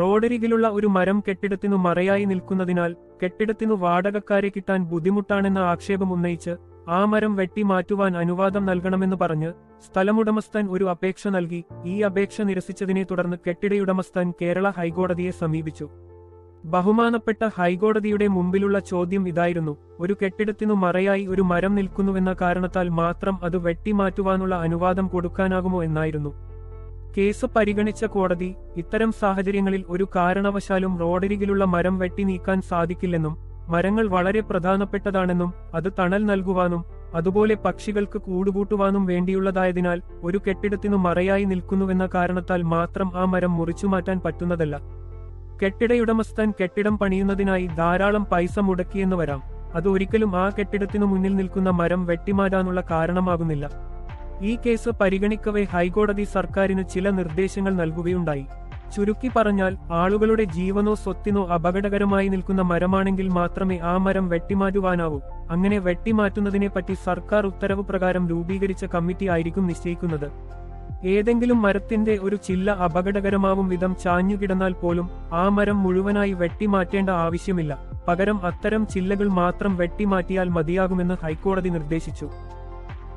റോഡരികിലുള്ള ഒരു മരം കെട്ടിടത്തിനു മറയായി നിൽക്കുന്നതിനാൽ കെട്ടിടത്തിനു വാടകക്കാരെ കിട്ടാൻ ബുദ്ധിമുട്ടാണെന്ന ആക്ഷേപം ഉന്നയിച്ച് ആ മരം വെട്ടി മാറ്റുവാൻ അനുവാദം നൽകണമെന്ന് പറഞ്ഞ് സ്ഥലമുടമസ്ഥൻ ഒരു അപേക്ഷ നൽകി. ഈ അപേക്ഷ നിരസിച്ചതിനെ തുടർന്ന് കെട്ടിടയുടമസ്ഥൻ കേരള ഹൈക്കോടതിയെ സമീപിച്ചു. ബഹുമാനപ്പെട്ട ഹൈക്കോടതിയുടെ മുമ്പിലുള്ള ചോദ്യം ഇതായിരുന്നു. ഒരു കെട്ടിടത്തിനു മറയായി ഒരു മരം നിൽക്കുന്നുവെന്ന കാരണത്താൽ മാത്രം അത് വെട്ടിമാറ്റുവാനുള്ള അനുവാദം കൊടുക്കാനാകുമോ എന്നായിരുന്നു. കേസ് പരിഗണിച്ച കോടതി ഇത്തരം സാഹചര്യങ്ങളിൽ ഒരു കാരണവശാലും റോഡരികിലുള്ള മരം വെട്ടി നീക്കാൻ സാധിക്കില്ലെന്നും മരങ്ങൾ വളരെ പ്രധാനപ്പെട്ടതാണെന്നും അത് തണൽ നൽകുവാനും അതുപോലെ പക്ഷികൾക്ക് കൂടുകൂട്ടുവാനും വേണ്ടിയുള്ളതായതിനാൽ ഒരു കെട്ടിടത്തിനു മറയായി നിൽക്കുന്നുവെന്ന കാരണത്താൽ മാത്രം ആ മരം മുറിച്ചു മാറ്റാൻ പറ്റുന്നതല്ല. കെട്ടിടയുടമസ്ഥൻ കെട്ടിടം പണിയുന്നതിനായി ധാരാളം പൈസ മുടക്കിയെന്ന് വരാം. അത് ഒരിക്കലും ആ കെട്ടിടത്തിനു മുന്നിൽ നിൽക്കുന്ന മരം വെട്ടിമാറ്റാനുള്ള കാരണമാകുന്നില്ല. ഈ കേസ് പരിഗണിക്കവേ ഹൈക്കോടതി സർക്കാരിന് ചില നിർദ്ദേശങ്ങൾ നൽകുകയുണ്ടായി. ചുരുക്കി പറഞ്ഞാൽ ആളുകളുടെ ജീവനോ സ്വത്തിനോ അപകടകരമായി നിൽക്കുന്ന മരമാണെങ്കിൽ മാത്രമേ ആ മരം വെട്ടിമാറ്റുവാനാവൂ. അങ്ങനെ വെട്ടിമാറ്റുന്നതിനെപ്പറ്റി സർക്കാർ ഉത്തരവ് പ്രകാരം രൂപീകരിച്ച കമ്മിറ്റി ആയിരിക്കും നിശ്ചയിക്കുന്നത്. ഏതെങ്കിലും മരത്തിന്റെ ഒരു ചില്ല അപകടകരമാവും വിധം ചാഞ്ഞുകിടന്നാൽ പോലും ആ മരം മുഴുവനായി വെട്ടിമാറ്റേണ്ട ആവശ്യമില്ല. പകരം അത്തരം ചില്ലകൾ മാത്രം വെട്ടിമാറ്റിയാൽ മതിയാകുമെന്ന് ഹൈക്കോടതി നിർദ്ദേശിച്ചു.